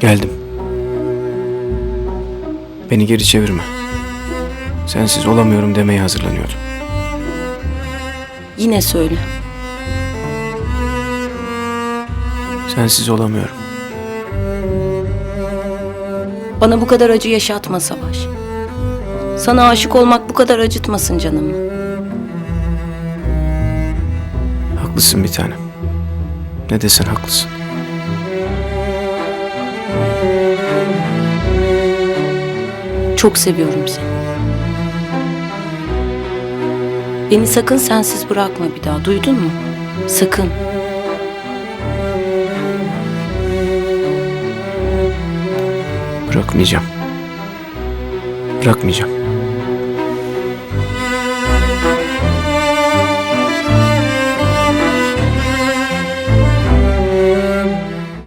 Geldim. Beni geri çevirme. Sensiz olamıyorum demeye hazırlanıyordum. Yine söyle. Sensiz olamıyorum. Bana bu kadar acı yaşatma Savaş. Sana aşık olmak bu kadar acıtmasın canımı. Haklısın bir tanem. Ne desen haklısın. Çok seviyorum seni. Beni sakın sensiz bırakma bir daha. Duydun mu? Sakın. Bırakmayacağım. Bırakmayacağım.